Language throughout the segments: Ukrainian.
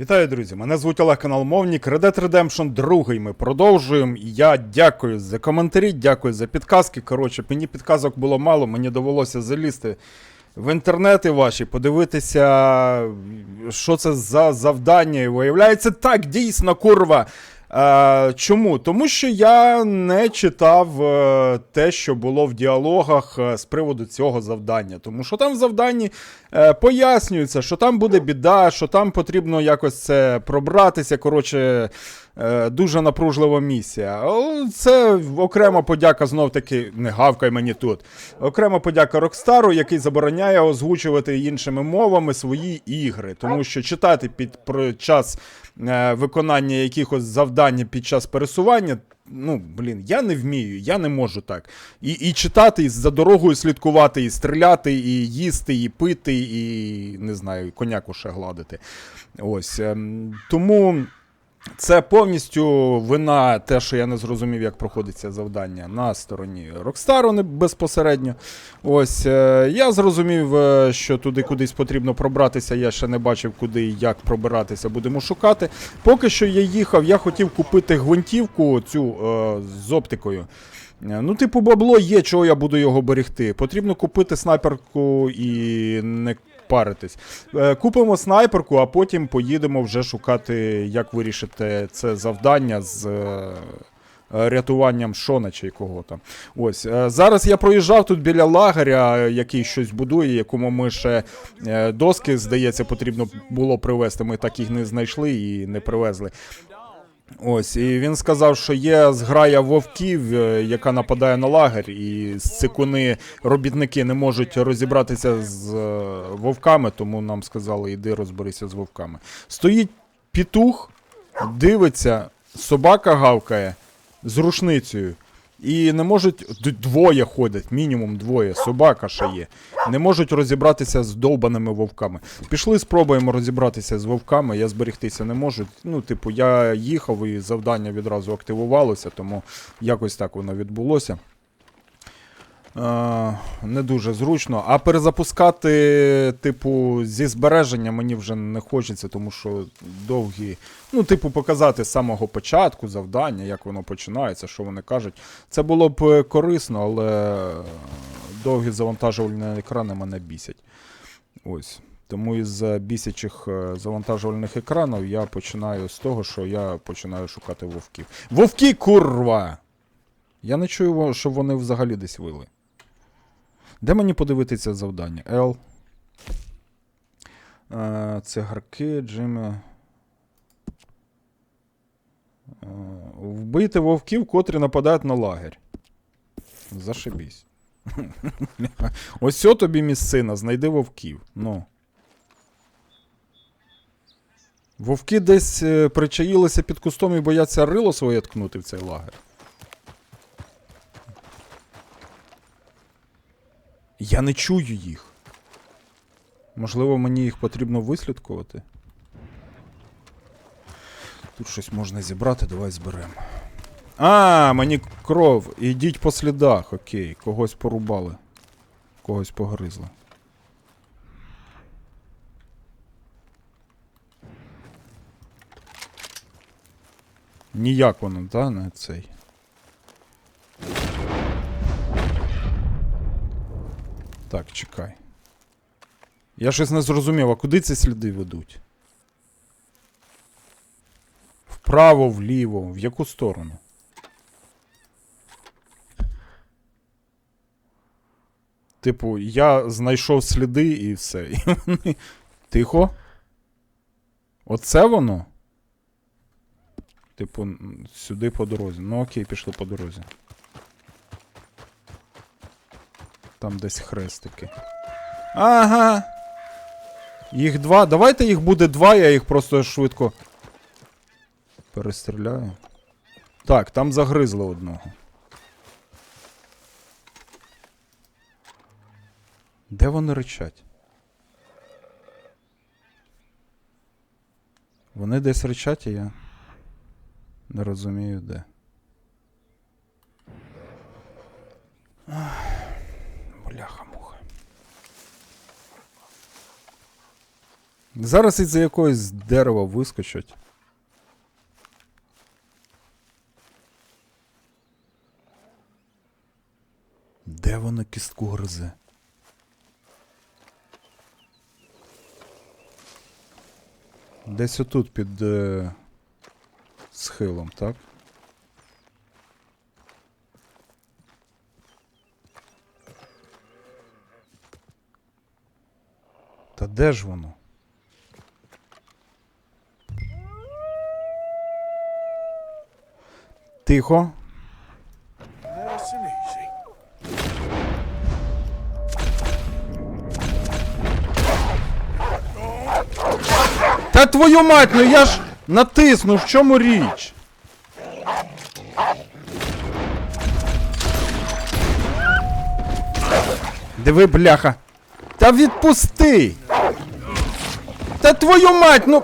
Вітаю, друзі! Мене звуть Олег канал Мовнік. Red Redemption 2 ми продовжуємо. Я дякую за коментарі, дякую за підказки. Коротше, мені підказок було мало, мені довелося залізти в інтернети ваші, подивитися, що це за завдання. І виявляється, так, дійсно, курва. Е, чому? Тому що я не читав е, те, що було в діалогах е, з приводу цього завдання. Тому що там в завданні е, пояснюється, що там буде біда, що там потрібно якось це пробратися. Коротше, дуже напружлива місія. Це окрема подяка знов таки, не гавкай мені тут. Окрема подяка Рокстару, який забороняє озвучувати іншими мовами свої ігри. Тому що читати під про час е, виконання якихось завдань під час пересування. Ну, блін, я не вмію, я не можу так. І, і читати, і за дорогою слідкувати, і стріляти, і їсти, і пити, і не знаю, коняку ще гладити. Ось. ем, Тому це повністю вина, те, що я не зрозумів, як проходиться завдання на стороні Рокстару безпосередньо. Ось е, я зрозумів, е, що туди кудись потрібно пробратися. Я ще не бачив, куди і як пробиратися. Будемо шукати. Поки що я їхав, я хотів купити гвинтівку цю е, з оптикою. Ну, типу, бабло є, чого я буду його берегти. Потрібно купити снайперку і не паритись. Е, Купимо снайперку, а потім поїдемо вже шукати, як вирішити це завдання з. е, Рятуванням Шона чи кого там. Ось. е, Зараз я проїжджав тут біля лагеря, який щось будує, якому ми ще доски, здається, потрібно було привезти. Ми так їх не знайшли і не привезли. Ось, і він сказав, що є зграя вовків, е, яка нападає на лагер, і з цикуни робітники не можуть розібратися з е, вовками, тому нам сказали, іди розберися з вовками. Стоїть пітух, дивиться, собака гавкає з рушницею. І не можуть двоє ходять, мінімум двоє, собака ще є. Не можуть розібратися з довбаними вовками. Пішли, спробуємо розібратися з вовками. Я зберегтися не можу. Ну, типу, я їхав і завдання відразу активувалося, тому якось так воно відбулося. Не дуже зручно. А перезапускати, типу, зі збереження мені вже не хочеться, тому що довгі. Ну, типу, показати з самого початку завдання, як воно починається, що вони кажуть. Це було б е, корисно, але довгі завантажувальні екрани мене бісять. Ось. Тому із е, бісячих е, завантажувальних екранів я починаю з того, що я починаю шукати вовків. Вовки, курва! Я не чую, щоб вони взагалі десь вили. Де мені подивитися завдання? L. Е, Цигарки, Джимі. Е, Вбити вовків, котрі нападають на лагерь. Зашибісь. Ось тобі місцина, знайди вовків. Ну. Вовки десь е, причаїлися під кустом і бояться рило своє ткнути в цей лагер. Я не чую їх. Можливо, мені їх потрібно вислідкувати. Тут щось можна зібрати, давай зберемо. А, мені кров. Ідіть по слідах, окей. Когось порубали. Когось погризли. Ніяк воно, да, не цей. Так, чекай. Я щось не зрозумів, а куди ці сліди ведуть? Вправо, вліво, в яку сторону? Типу, я знайшов сліди і все. І вони... Тихо. Оце воно? Типу, сюди по дорозі. Ну окей, пішли по дорозі. Там десь хрестики. Ага. Їх два. Давайте їх буде два, я їх просто швидко перестріляю. Так, там загризли одного. Де вони речать? Вони десь речать, а я не розумію де. Бляха-муха. Зараз із-за якогось дерева вискочать. Де воно кістку гризе? Десь отут під е, схилом, так? Та де ж воно? Тихо. Та твою мать, ну я ж натиснув, в чому річ? Диви, бляха. Та відпусти! Та твою мать, ну.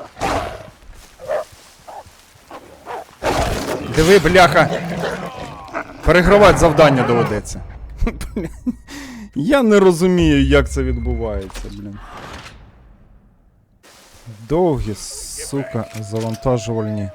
Диви, бляха. Перегравати завдання доведеться. Я не розумію, як це відбувається, блін. Довгі, сука, завантажувальні.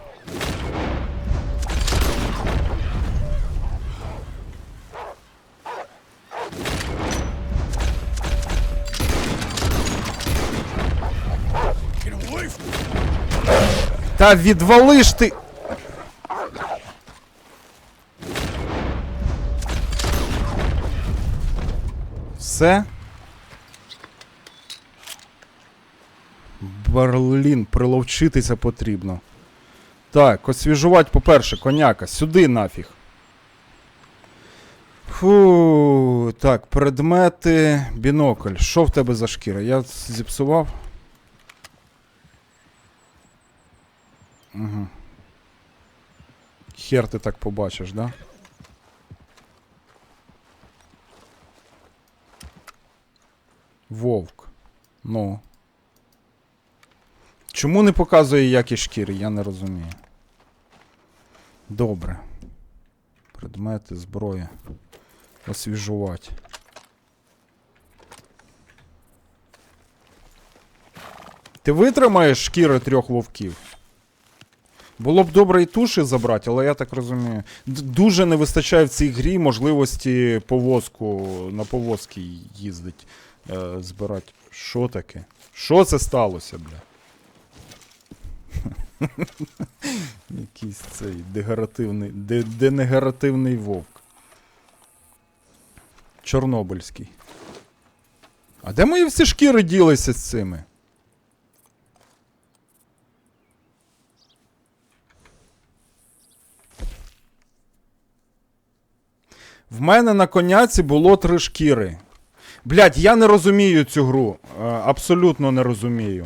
Та відвали ж ти. Все? Берлін, приловчитися потрібно. Так, освіжувати, по-перше, коняка. Сюди нафіг. Фу, так, предмети, бінокль. Що в тебе за шкіра? Я зіпсував. Угу. Хер ти так побачиш, да? Вовк. Ну. Чому не показує якість шкіри, я не розумію. Добре. Предмети, зброя. Освіжувати. Ти витримаєш шкіри трьох вовків? Було б добре і туші забрати, але я так розумію. Дуже не вистачає в цій грі можливості повозку на повозки їздить, е, збирати. Що таке? Що це сталося, бля? Якийсь цей дегеративний, де, денегеративний вовк. Чорнобильський. А де мої всі шкіри ділися з цими? В мене на коняці було три шкіри. Блять, я не розумію цю гру. Е, Абсолютно не розумію.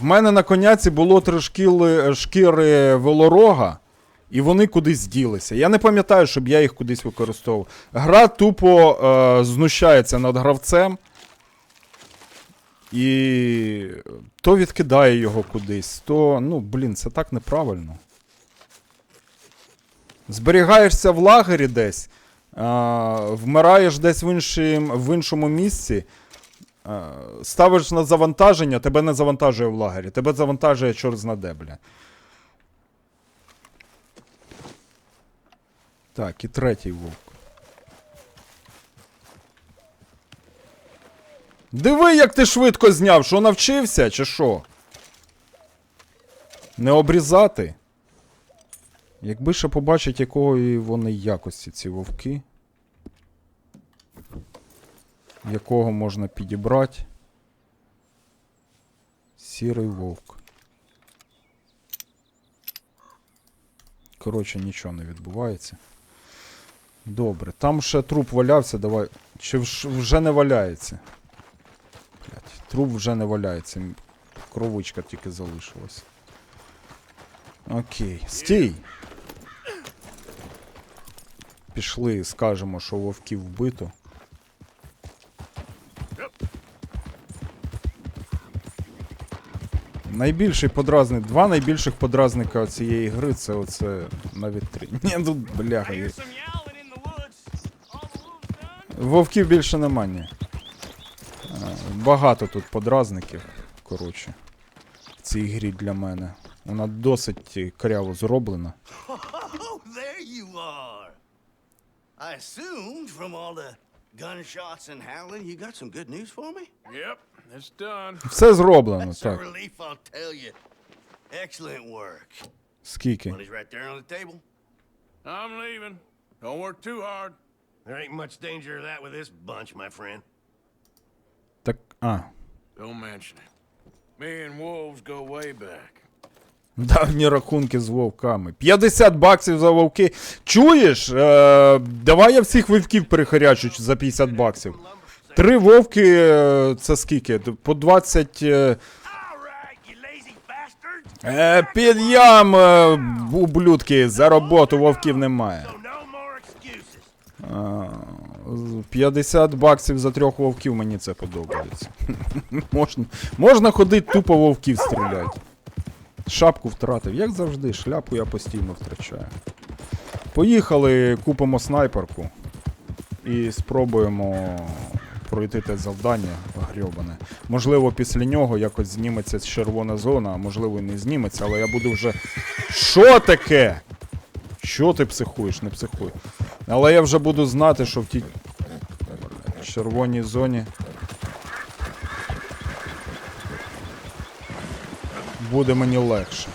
В мене на коняці було три шкіли, шкіри велорога, і вони кудись ділися. Я не пам'ятаю, щоб я їх кудись використовував. Гра тупо е, знущається над гравцем. І то відкидає його кудись, то, ну, блін, це так неправильно. Зберігаєшся в лагері десь, а, вмираєш десь в, іншим, в іншому місці, а, ставиш на завантаження, тебе не завантажує в лагері, тебе завантажує чорт зна де, бля. Так, і третій вовк. Диви, як ти швидко зняв, що навчився, чи що? Не обрізати? Якби ще побачить, якої вони якості ці вовки. Якого можна підібрати. Сірий вовк. Коротше, нічого не відбувається. Добре, там ще труп валявся, давай. Чи вже не валяється? Блять, труп вже не валяється. Кровичка тільки залишилась. Окей. Стій! Пішли, скажемо, що вовків вбито. Найбільший подразник, два найбільших подразника цієї гри це оце навіть три. Ні, тут. Є. the loose, son. Вовків більше нема, ні. Багато тут подразників. коротше. В цій грі для мене. Вона досить е, кряво зроблена. I assumed from all the gunshots and howling, you got some good news for me? Yep, it's done. Все зроблено, That's a так. relief, I'll tell you. Excellent work. Скільки? Money's right there on the table. I'm leaving. Don't work too hard. There ain't much danger of that with this bunch, my friend. Так. А. Don't mention it. Me and Wolves go way back. Давні рахунки з вовками. 50 баксів за вовки. Чуєш? Е, давай я всіх вовків перехарячу за 50 баксів. Три вовки е, це скільки? По 20. Е, you lazy bastards. е, е, ублюдки, за роботу вовків немає. So no more excuses. З 50 баксів за трьох вовків мені це подобається. можна, можна ходити тупо вовків стріляти. Шапку втратив, як завжди, шляпу я постійно втрачаю. Поїхали, купимо снайперку і спробуємо пройти те завдання грьобане. Можливо, після нього якось зніметься червона зона, а можливо і не зніметься, але я буду вже. Що таке? Що ти психуєш? Не психуй. Але я вже буду знати, що в тій червоній зоні буде мені легше.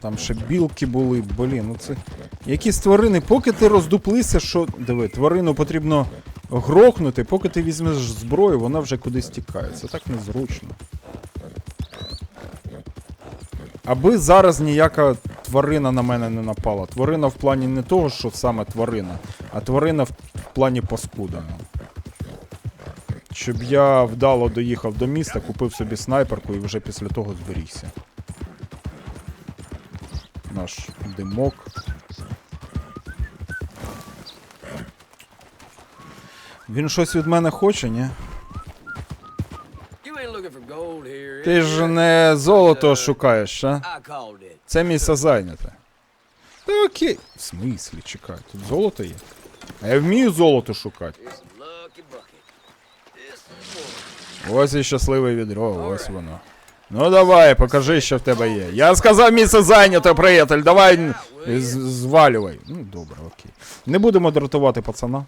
Там ще білки були, блін, ну це. Якісь тварини, поки ти роздуплися, що. Диви, тварину потрібно грохнути, поки ти візьмеш зброю, вона вже кудись тікає. Це так незручно. Аби зараз ніяка тварина на мене не напала. Тварина в плані не того, що саме тварина, а тварина в, плані паскуда. Щоб я вдало доїхав до міста, купив собі снайперку і вже після того зберігся. Наш димок. Він щось від мене хоче, ні? Ти ж не золото шукаєш, а? Це місце зайняте. Та окей. В смислі, чекай, тут золото є. А я вмію золото шукати. Ось і щасливе відро, ось воно. Ну давай, покажи, що в тебе є. Я сказав місце зайняте, приятель, давай звалювай. Ну, добре, окей. Не будемо дратувати пацана.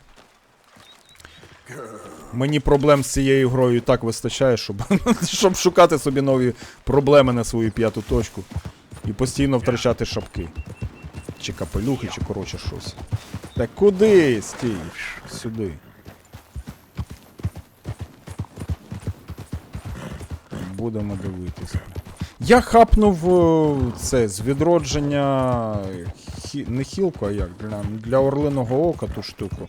Мені проблем з цією грою і так вистачає, щоб, щоб шукати собі нові проблеми на свою п'яту точку. І постійно втрачати шапки. Чи капелюхи, чи коротше щось. Так куди? Стій. Сюди. Будемо дивитися. Я хапнув е, це з відродження хі, не хілку, а як для, для орлиного ока ту штуку.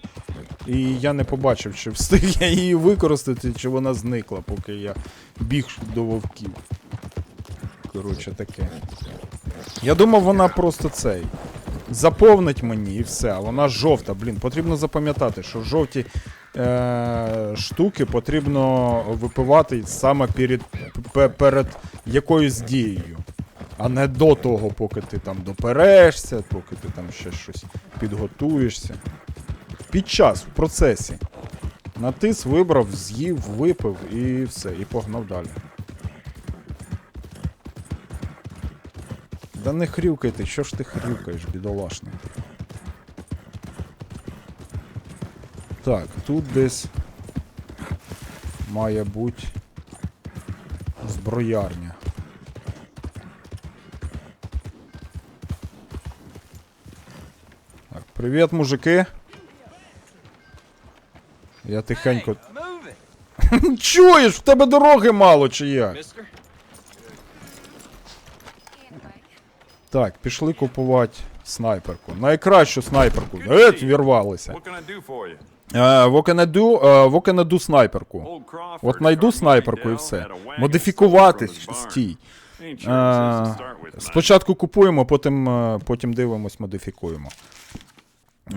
І я не побачив, чи встиг я її використати, чи вона зникла, поки я біг до вовків. Коротше таке. Я думав, вона просто цей. Заповнить мені і все, а вона жовта. Блін, потрібно запам'ятати, що жовті е, штуки потрібно випивати саме перед, пе- перед якоюсь дією. А не до того, поки ти там доперешся, поки ти там ще щось підготуєшся. Під час, в процесі. Натис, вибрав, з'їв, випив і все, і погнав далі. Не хрюкай ти, що ж ти хрюкаєш, бідолашний. Так, тут десь має бути зброярня. Так, привіт, мужики. Я тихенько. Чуєш, в тебе дороги мало чи як? Так, пішли купувати снайперку. Найкращу снайперку. Геть, вірвалися. You? Е, снайперку. От найду снайперку і все. Модифікувати стій. Е. Спочатку купуємо, потім, е, потім дивимось, модифікуємо.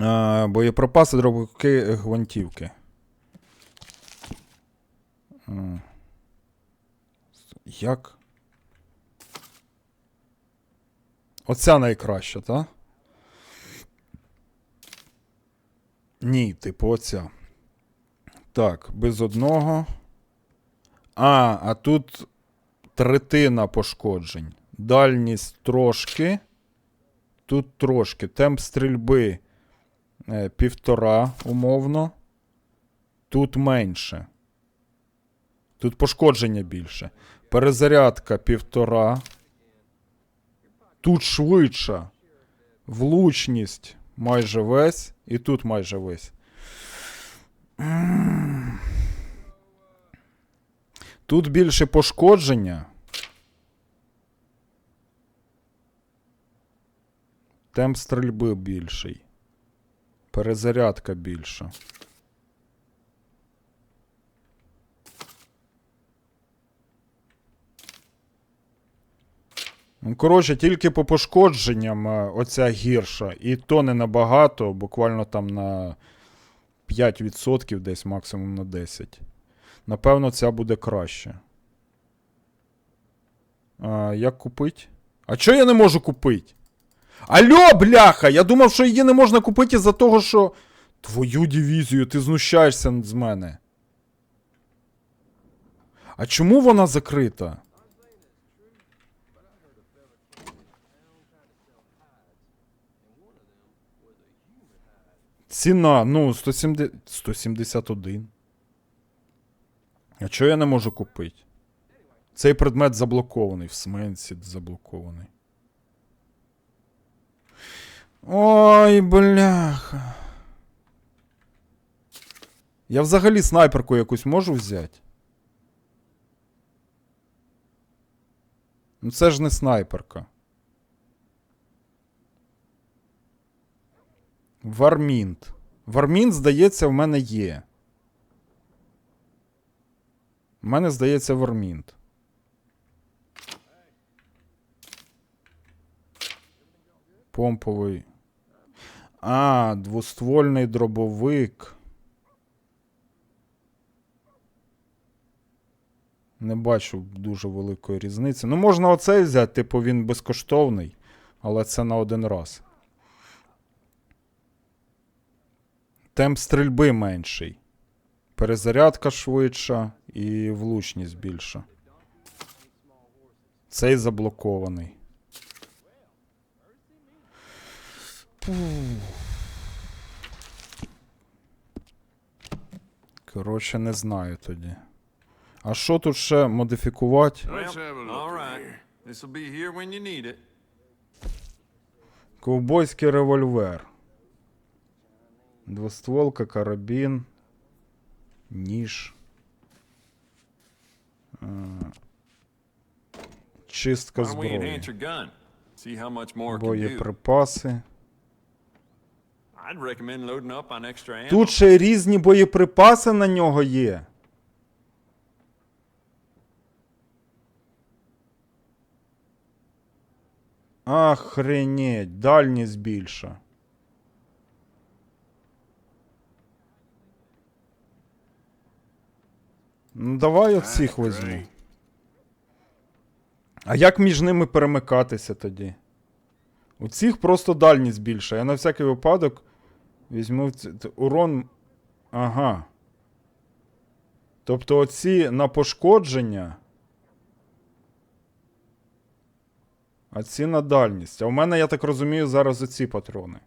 Е, Боєприпаси, дробовики, гвинтівки. Як? Оця найкраща, так? Ні, типу, оця. Так, без одного. А, а тут третина пошкоджень. Дальність трошки. Тут трошки. Темп стрільби е, півтора, умовно. Тут менше. Тут пошкодження більше. Перезарядка півтора. Тут швидша. Влучність майже весь. І тут майже весь. Тут більше пошкодження. Темп стрільби більший. Перезарядка більша. Коротше, тільки по пошкодженням е, оця гірша. І то не набагато, буквально там на 5% десь максимум на 10%. Напевно, ця буде краще. А, як купить? А чого я не можу купити? Алло, бляха! Я думав, що її не можна купити із-за того, що. Твою дивізію, ти знущаєшся з мене. А чому вона закрита? Ціна, ну, 170... 171. А чого я не можу купити? Цей предмет заблокований. В сменсі заблокований. Ой, бляха. Я взагалі снайперку якусь можу взяти? Ну це ж не снайперка. Вармінт. Вармінт, здається, в мене є. У мене, здається, Вармінт. Помповий. А, двоствольний дробовик. Не бачу дуже великої різниці. Ну, можна оцей взяти, типу, він безкоштовний, але це на один раз. Темп стрільби менший. Перезарядка швидша і влучність більша. Цей заблокований. Коротше, не знаю тоді. А що тут ще модифікувати? Ковбойський револьвер. Двостволка, карабін. Ніж. Е, Чистка зброї. Боєприпаси. Тут ще різні боєприпаси на нього є. Охренеть, дальність більша. Ну, давай оцих That's візьму. А як між ними перемикатися тоді? У цих просто дальність більша. Я на всякий випадок візьму ці- урон. Ага. Тобто оці на пошкодження. А ці на дальність. А у мене, я так розумію, зараз оці патрони.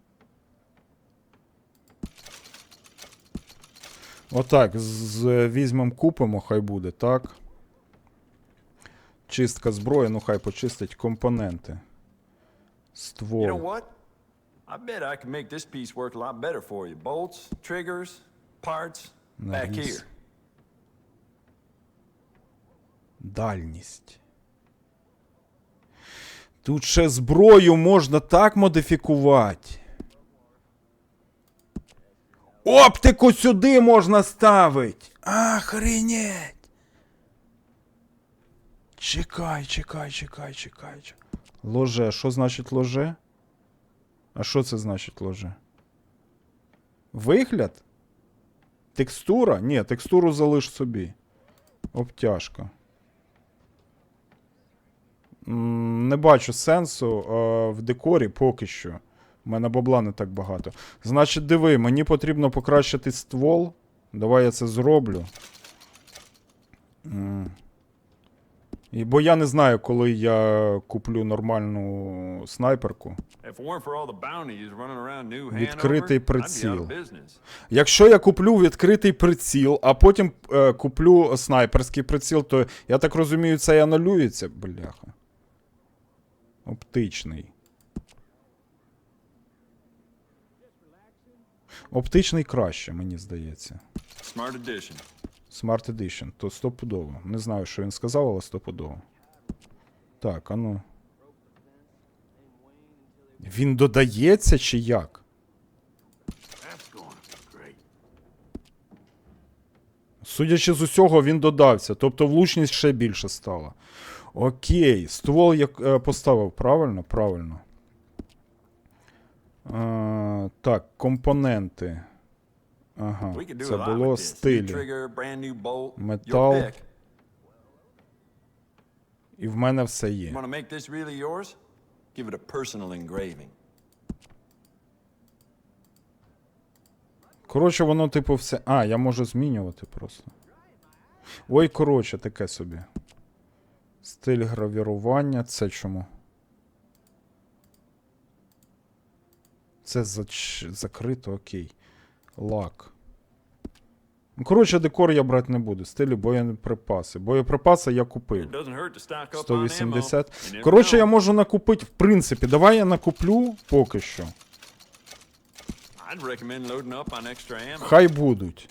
Отак, з- візьмем купимо, хай буде, так. Чистка зброї, ну хай почистить компоненти. Ствол. You know what? I bet I can make this piece work a lot better for you. Bolts, triggers, parts, back here. Дальність. Тут ще зброю можна так модифікувати. Оптику сюди можна ставити. Охренеть. Чекай, чекай, чекай, чекай. чекай. Ложе. Що значить ложе? А що це значить ложе? Вигляд? Текстура? Ні, текстуру залиш собі. Обтяжка. Не бачу сенсу е, в декорі поки що. У мене бабла не так багато. Значить, диви, мені потрібно покращити ствол. Давай я це зроблю. І бо я не знаю, коли я куплю нормальну снайперку. Відкритий приціл. Якщо я куплю відкритий приціл, а потім е, куплю снайперський приціл, то я так розумію, це і анулюється, бляха. Оптичний. Оптичний краще, мені здається. Smart addition. Smart Edition, то стопудово. Не знаю, що він сказав, але стопудово. Так, а ну. Він додається чи як? Судячи з усього, він додався, тобто влучність ще більше стала. Окей, ствол як е, поставив, правильно? Правильно. Так, компоненти. Ага, це було стилі. Метал. І в мене все є. Коротше, воно, типу, все. А, я можу змінювати просто. Ой, коротше, таке собі. Стиль гравірування. Це чому? Це зач... закрито, окей. Лак. Ну, коротше, декор я брати не буду. Стилі боєприпаси. Боєприпаси я купив. It doesn't hurt to stock up on ammo. 180. Коротше, я можу накупити, в принципі. Давай я накуплю поки що. Хай будуть.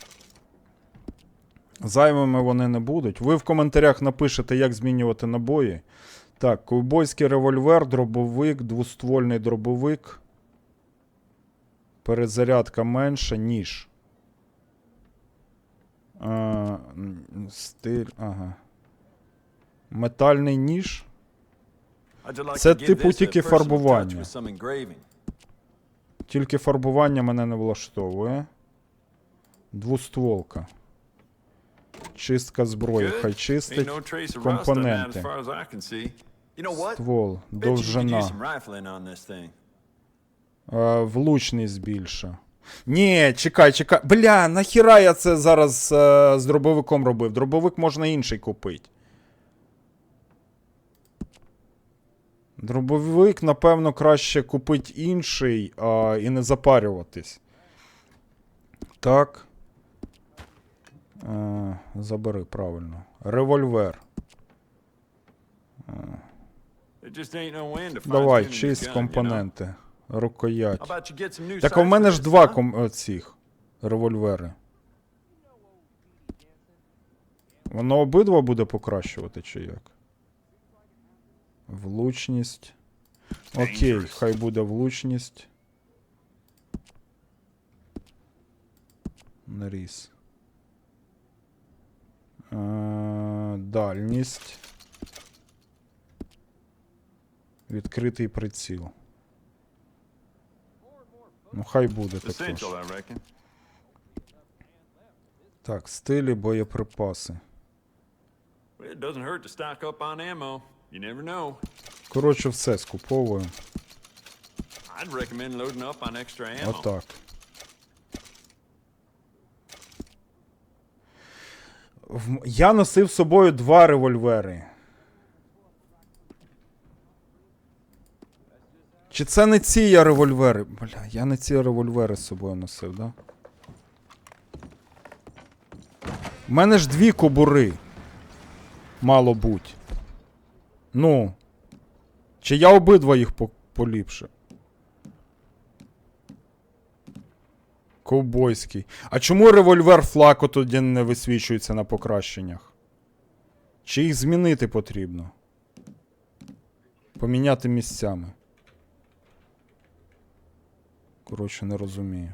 Зайвими вони не будуть. Ви в коментарях напишете, як змінювати набої. Так, ковбойський револьвер, дробовик, двоствольний дробовик. Перезарядка менша, ніж. А, стиль. Ага. Метальний ніж. Це, типу, тільки фарбування. Тільки фарбування мене не влаштовує. Двостволка. Чистка зброї. Хай чистить. компоненти. Ствол. Довжина. Влучність більша. Ні, чекай, чекай. Бля, нахіра я це зараз е, з дробовиком робив? Дробовик можна інший купити. Дробовик, напевно, краще купити інший а, і не запарюватись. Так. Е, забери правильно. Револьвер. Fine Давай, чисть компоненти. Рукоять. Так а в мене ж два ком... цих револьвери. Воно обидва буде покращувати, чи як? Влучність. Окей, хай буде влучність. Наріз. Е, дальність. Відкритий приціл. Ну, хай буде також. Так, стилі, боєприпаси. Коротше, все скуповую. Отак. Я носив з собою два револьвери. Чи це не ці я револьвери? Бля, я не ці револьвери з собою носив, да? У мене ж дві кобури. Мало буть. Ну. Чи я обидва їх по- поліпшив? Ковбойський. А чому револьвер флако тоді не висвічується на покращеннях? Чи їх змінити потрібно? Поміняти місцями. Коротше, не розумію.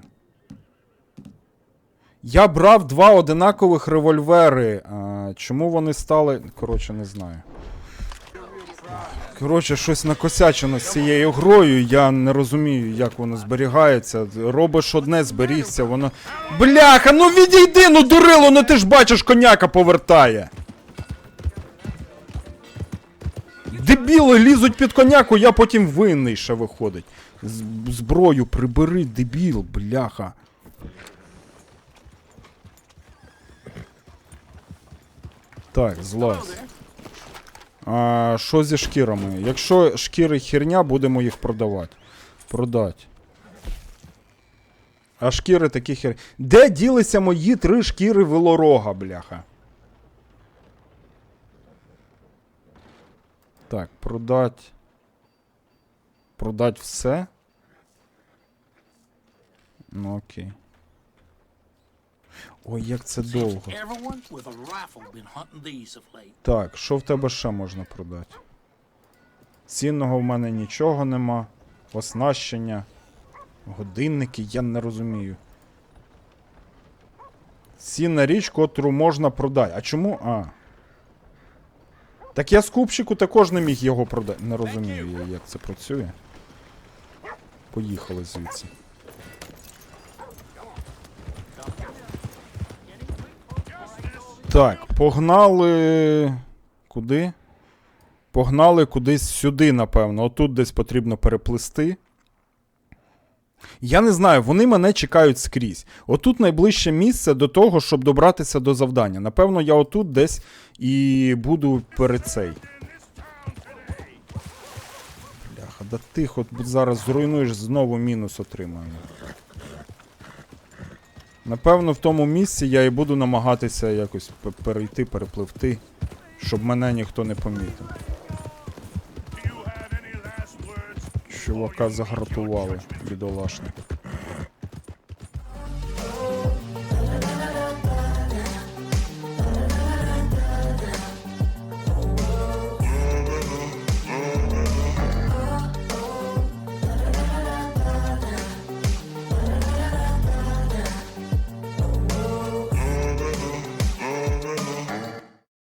Я брав два одинакових револьвери. А, чому вони стали. Коротше, не знаю. Коротше, щось накосячено з цією грою. Я не розумію, як воно зберігається. Робиш одне, зберігся, воно. Бляха, ну відійди, ну дурило, ну ти ж бачиш, коняка повертає. Дебіли лізуть під коняку, я потім винний ще виходить. Зброю прибери, дебіл, бляха. Так, злазь. А, що зі шкірами? Якщо шкіри херня, будемо їх продавати. Продать. А шкіри такі хер. Де ділися мої три шкіри велорога, бляха? Так, продать. Продать все. Ну окей. Ой, як це довго. Так, що в тебе ще можна продати? Цінного в мене нічого нема. Оснащення. Годинники, я не розумію. Цінна річ, котру можна продати. А чому? А. Так я з купчику також не міг його продати. Не розумію я, як це працює. Поїхали звідси. Так, погнали. Куди? Погнали кудись сюди, напевно. Отут десь потрібно переплисти. Я не знаю, вони мене чекають скрізь. Отут найближче місце до того, щоб добратися до завдання. Напевно, я отут десь і буду перед цей. Бляха, да тихо, зараз зруйнуєш, знову мінус отримаємо. Напевно, в тому місці я і буду намагатися якось перейти, перепливти, щоб мене ніхто не помітив. Чувака загратували, бідолашник.